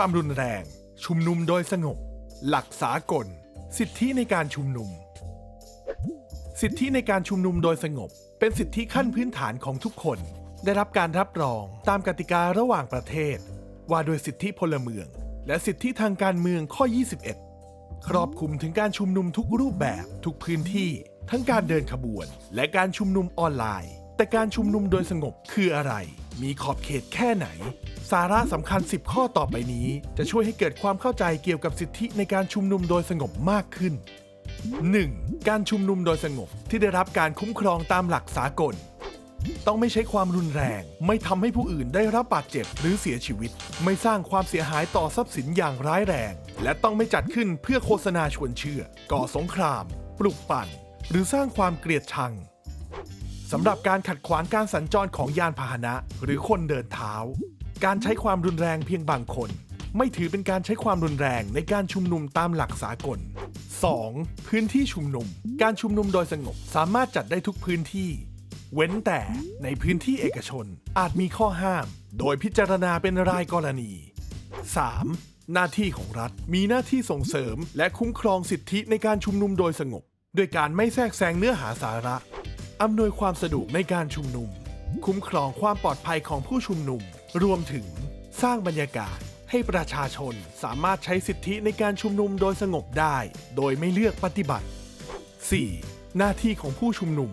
ความรุนแรง ชุมนุมโดยสงบ หลักสากล สิทธิในการชุมนุม สิทธิในการชุมนุมโดยสงบ เป็นสิทธิขั้นพื้นฐานของทุกคน ได้รับการรับรองตามกติการะหว่างประเทศ ว่าโดวยสิทธิพลเมือง และสิทธิทางการเมืองข้อ 21 ครอบคลุมถึงการชุมนุมทุกรูปแบบทุกพื้นที่ ทั้งการเดินขบวน และการชุมนุมออนไลน์ แต่การชุมนุมโดยสงบคืออะไร มีขอบเขตแค่ไหน สาระสำคัญ 10 ข้อต่อไปนี้ จะช่วยให้เกิดความเข้าใจเกี่ยวกับสิทธิในการชุมนุมโดยสงบมากขึ้น 1. การชุมนุมโดยสงบที่ได้รับการคุ้มครองตามหลักสากล ต้องไม่ใช้ความรุนแรง ไม่ทำให้ผู้อื่นได้รับบาดเจ็บหรือเสียชีวิต ไม่สร้างความเสียหายต่อทรัพย์สินอย่างร้ายแรง และต้องไม่จัดขึ้นเพื่อโฆษณาชวนเชื่อ ก่อสงคราม ปลุกปั่น หรือสร้างความเกลียดชัง สำหรับการขัดขวางการสัญจรของยานพาหนะ หรือคนเดินเท้า การใช้ความรุนแรงเพียงบางคน ไม่ถือเป็นการใช้ความรุนแรงในการชุมนุมตามหลักสากล 2. พื้นที่ชุมนุม การชุมนุมโดยสงบสามารถจัดได้ทุกพื้นที่ เว้นแต่ในพื้นที่เอกชนอาจมีข้อห้าม โดยพิจารณาเป็นรายกรณี 3. หน้าที่ของรัฐมีหน้าที่ส่งเสริม และคุ้มครองสิทธิในการชุมนุมโดยสงบ ด้วยการไม่แทรกแซงเนื้อหาสาระ อำนวยความสะดวกในการชุมนุม คุ้มครองความปลอดภัยของผู้ชุมนุม รวมถึงสร้างบรรยากาศให้ประชาชนสามารถใช้สิทธิในการชุมนุมโดยสงบได้ โดยไม่เลือกปฏิบัติ 4. หน้าที่ของผู้ชุมนุม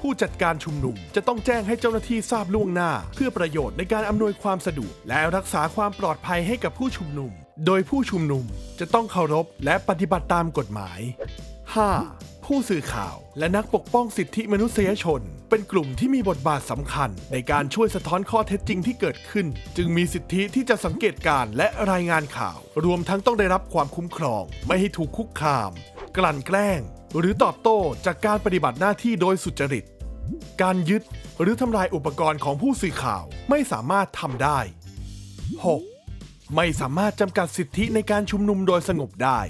ผู้จัดการชุมนุมจะต้องแจ้งให้เจ้าหน้าที่ทราบล่วงหน้า เพื่อประโยชน์ในการอำนวยความสะดวกและรักษาความปลอดภัยให้กับผู้ชุมนุม โดยผู้ชุมนุมจะต้องเคารพและปฏิบัติตามกฎหมาย 5. ผู้สื่อข่าว และนักปกป้องสิทธิมนุษยชน เป็นกลุ่มที่มีบทบาทสำคัญ ในการช่วยสะท้อนข้อเท็จจริงที่เกิดขึ้น จึงมีสิทธิที่จะสังเกตการและรายงานข่าว รวมทั้งต้องได้รับความคุ้มครอง ไม่ให้ถูกคุกคาม กลั่นแกล้ง หรือตอบโต้จากการปฏิบัติหน้าที่โดยสุจริต การยึดหรือทำลายอุปกรณ์ของผู้สื่อข่าวไม่สามารถทำได้ 6. ไม่สามารถจำกัดสิทธิในการชุมนุมโดยสงบได้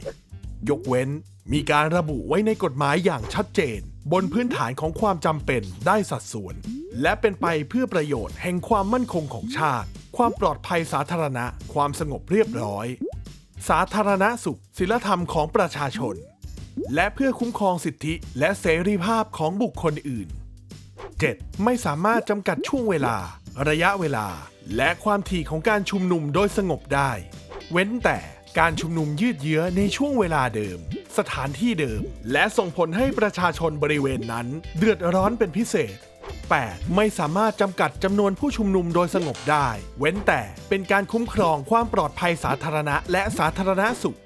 ยกเว้น มีการระบุไว้ในกฎหมายอย่างชัดเจน บนพื้นฐานของความจำเป็นได้สัดส่วน และเป็นไปเพื่อประโยชน์แห่งความมั่นคงของชาติ ความปลอดภัยสาธารณะ ความสงบเรียบร้อย สาธารณสุขศีลธรรมของประชาชน และเพื่อคุ้มครองสิทธิและเสรีภาพของบุคคลอื่น 7. ไม่สามารถจำกัดช่วงเวลา ระยะเวลา และความถี่ของการชุมนุมโดยสงบได้ เว้นแต่การชุมนุมยืดเยื้อในช่วงเวลาเดิม สถานที่เดิม และส่งผลให้ประชาชนบริเวณนั้น เดือดร้อนเป็นพิเศษ 8. ไม่สามารถจำกัดจำนวนผู้ชุมนุมโดยสงบได้ เว้นแต่เป็นการคุ้มครองความปลอดภัยสาธารณะและสาธารณสุข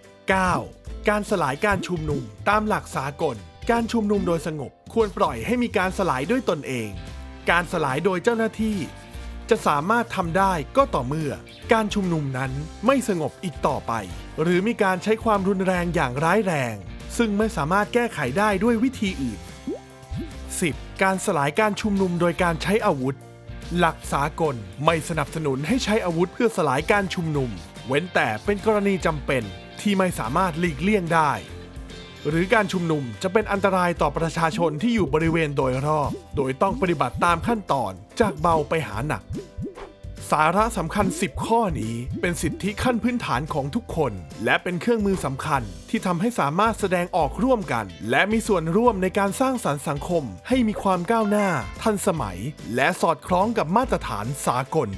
9. การสลายการชุมนุมตามหลักสากล การชุมนุมโดยสงบ ควรปล่อยให้มีการสลายด้วยตนเอง การสลายโดยเจ้าหน้าที่ จะสามารถทำได้ก็ต่อเมื่อ การชุมนุมนั้นไม่สงบอีกต่อไป หรือมีการใช้ความรุนแรงอย่างร้ายแรง ซึ่งไม่สามารถแก้ไขได้ด้วยวิธีอื่น 10. การสลายการชุมนุมโดยการใช้อาวุธ หลักสากลไม่สนับสนุนให้ใช้อาวุธเพื่อสลายการชุมนุม เว้นแต่เป็นกรณีจำเป็นที่ไม่สามารถหลีกเลี่ยงได้ หรือการชุมนุมจะเป็นอันตรายต่อประชาชนที่อยู่บริเวณโดยรอบ โดยต้องปฏิบัติตามขั้นตอนจากเบาไปหาหนัก สาระสำคัญ 10 ข้อนี้เป็นสิทธิขั้นพื้นฐานของทุกคน และเป็นเครื่องมือสำคัญที่ทำให้สามารถแสดงออกร่วมกัน และมีส่วนร่วมในการสร้างสรรค์สังคมให้มีความก้าวหน้า ทันสมัย และสอดคล้องกับมาตรฐานสากล